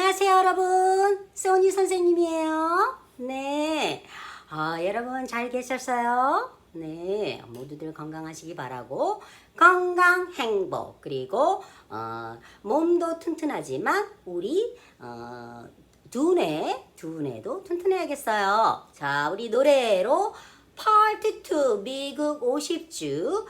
안녕하세요, 여러분. 소니 선생님이에요. 네. 아, 여러분 잘 계셨어요? 네. 모두들 건강하시기 바라고 건강, 행복 그리고 어, 몸도 튼튼하지만 우리 어, 두뇌, 두뇌도 튼튼해야겠어요. 자, 우리 노래로 파트 2 미국 50주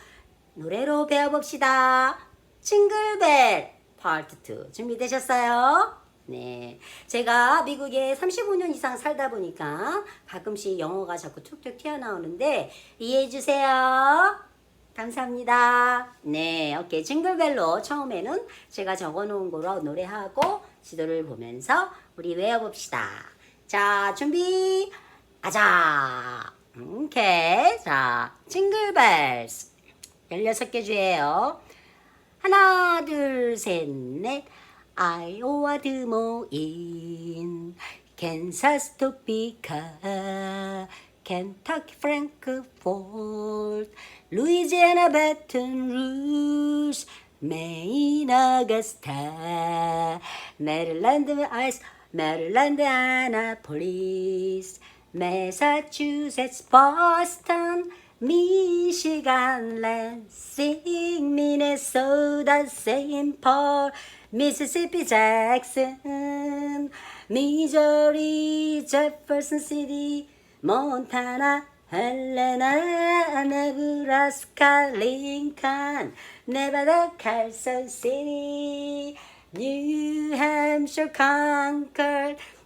노래로 배워봅시다. 징글벨 파트 2 준비되셨어요? 네. 제가 미국에 35년 이상 살다 보니까 가끔씩 영어가 자꾸 툭툭 튀어나오는데 이해해주세요. 감사합니다. 네. 오케이. 징글벨로 처음에는 제가 적어 놓은 거로 노래하고 지도를 보면서 우리 외워봅시다. 자, 준비. 아자. 오케이. 자, 징글벨스. 16개 주예요. 하나, 둘, 셋, 넷. 아이오와 드모인 캔사스 토피카 켄터키 프랭크포트 루이지애나 바튼 루스 메인 어거스타 메릴랜드 아이스 메릴랜드 아나폴리스 매사추세츠 버스턴 미시간 랜싱 미네소다 세인폴 미시시피 잭슨 미저리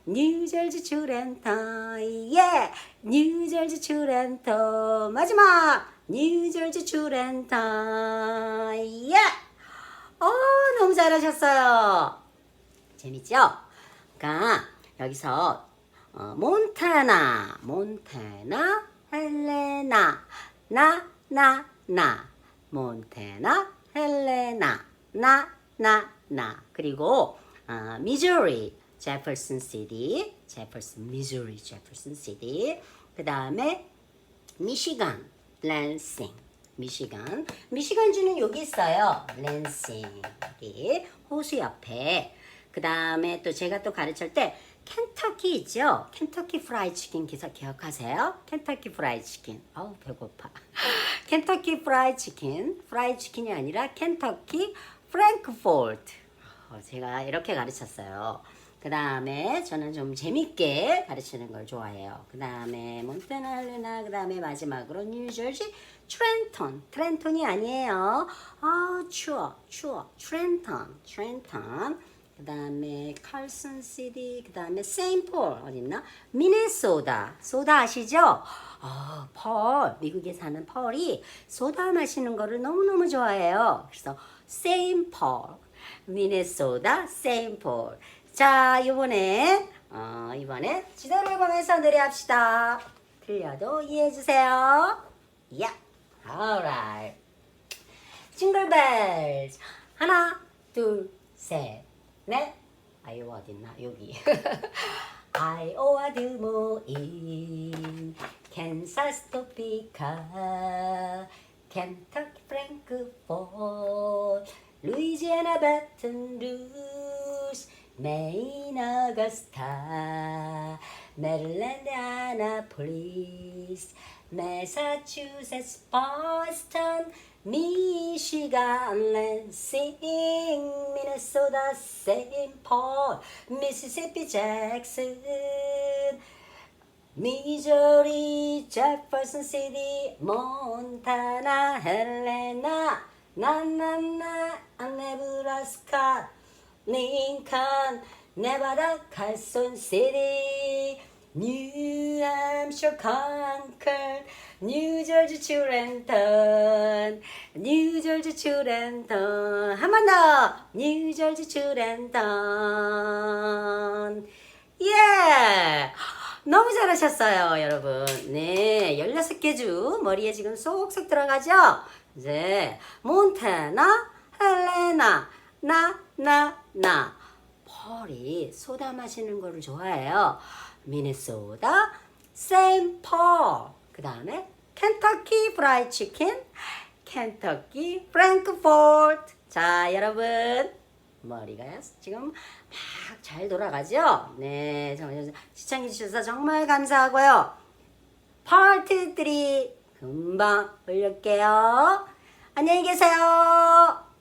뉴저지 트렌터 예 뉴저지 트렌터 마지막 뉴저지 트렌터 예 어, 너무 잘하셨어요. 재밌죠? 그러니까 여기서 어, 몬타나, 몬타나, 헬레나, 나, 나, 나, 몬타나, 헬레나, 나, 나, 나. 그리고 어, 미주리, 제퍼슨 시티, 제퍼슨, 미주리, 제퍼슨 시티. 그 다음에 미시간, 랜싱. 미시간. 미시간주는 여기 있어요. 랜싱. 여기 호수 옆에. 그 다음에 또 제가 또 가르칠 때 켄터키 있죠? 켄터키 프라이 치킨 기사 기억하세요? 켄터키 프라이 치킨. 아우 배고파. 켄터키 프라이 치킨. 프라이 치킨이 아니라 켄터키 프랭크포트. 어, 제가 이렇게 가르쳤어요. 그 다음에 저는 좀 재밌게 가르치는 걸 좋아해요. 그 다음에 몬테날레나, 그 다음에 마지막으로 뉴저지 트렌턴. 트렌턴이 아니에요. 아 추워, 추워. 트렌턴, 트렌턴. 그 다음에 칼슨 시티, 그 다음에 세인폴 어딨나? 미네소다. 소다 아시죠? 아, 펄. 미국에 사는 펄이 소다 마시는 거를 너무너무 좋아해요. 그래서 세인폴. 미네소다, 세인폴. 자, 이번에, 어, 이번에 지도를 보면서 노래합시다. 들려도 이해해 주세요. 야, alright. 징글벨 하나, 둘, 셋, 넷. 아이오 어딨나? 여기. 아이오와 드모인 캔사스 토피카 켄터키 프랭크포트 루이지애나 바튼 루스 메인 어거스타 메릴랜드 아나폴리스 매사추세츠 버스턴 미시간 랜싱 미네소다 세인폴 미시시피 잭슨 미저리 제퍼슨 시티 몬타나 헬레나 나나나 네브라스카 링컨 네바다 칼손 시티 뉴햄셔 컨cord 뉴저지 트렌턴 뉴저지 트렌턴. 한 번 더! 뉴저지 트렌턴. 예! 너무 잘하셨어요 여러분. 네 16개 주 머리에 지금 쏙쏙 들어가죠? 이제 몬테나 헬레나 나 나 나 펄이 소다 마시는 거를 좋아해요 미네소다 세인펄 그 다음에 켄터키 프라이 치킨 켄터키 프랭크포트 자 여러분 머리가 지금 막 잘 돌아가죠? 네, 정말 시청해주셔서 정말 감사하고요. 파트 3 금방 올릴게요. 안녕히 계세요.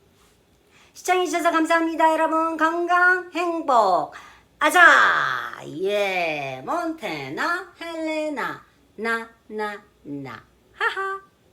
시청해주셔서 감사합니다, 여러분. 건강, 행복. 아자! 예, 몬테나, 헬레나, 나, 나, 나. 하하.